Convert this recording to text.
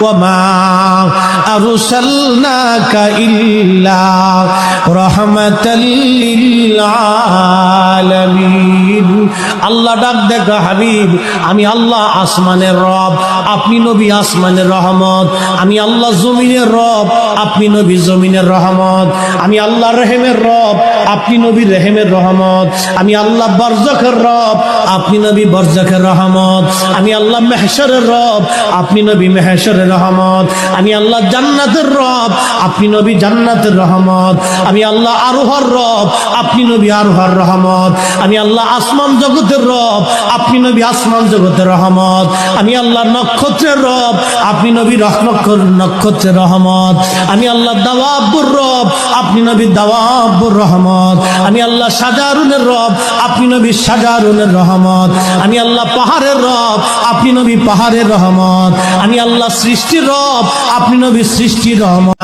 وما أرسلناك إلا رحمة للعالمين আল্লাহ ডাক দেখো হাবিব আমি আল্লাহ আসমানের রব আপনি নবী আসমানের রহমত আমি আল্লাহ জমিনের রব আপনি নবী জমিনের রহমত, আমি আল্লাহ রেহেমের রব, আপনি নবী রেহেমের রহমত, আমি আল্লাহ বরজখের রব, আপনি নবী বরজখের রহমত, আমি আল্লাহ মেহসরের রব, আপনি নবী মেহসরের রহমত, আমি আল্লাহ জান্নাতের রব, আপনি নবী জান্নাতের রহমত, আমি আল্লাহ আরোহর রব, আপনি নবী আরোহর রহমত, আমি আল্লাহ আসমান জগতের রব, আপনি নবী আসমান জগতের রহমত, আমি আল্লাহ নক্ষত্রের রব, আপনি নবী নক্ষত্রের রহমত আল্লাহ দাওয়াবুর রব, আপনি নবী দাওয়াবুর রহমত। আমি আল্লাহ সাজারুনের রব, আপনি নবী সাজারুনের রহমত। আমি আল্লাহ পাহাড়ের রব, আপনি নবী পাহাড়ের রহমত। আমি আল্লাহ সৃষ্টির রব, আপনি নবী সৃষ্টির রহমত।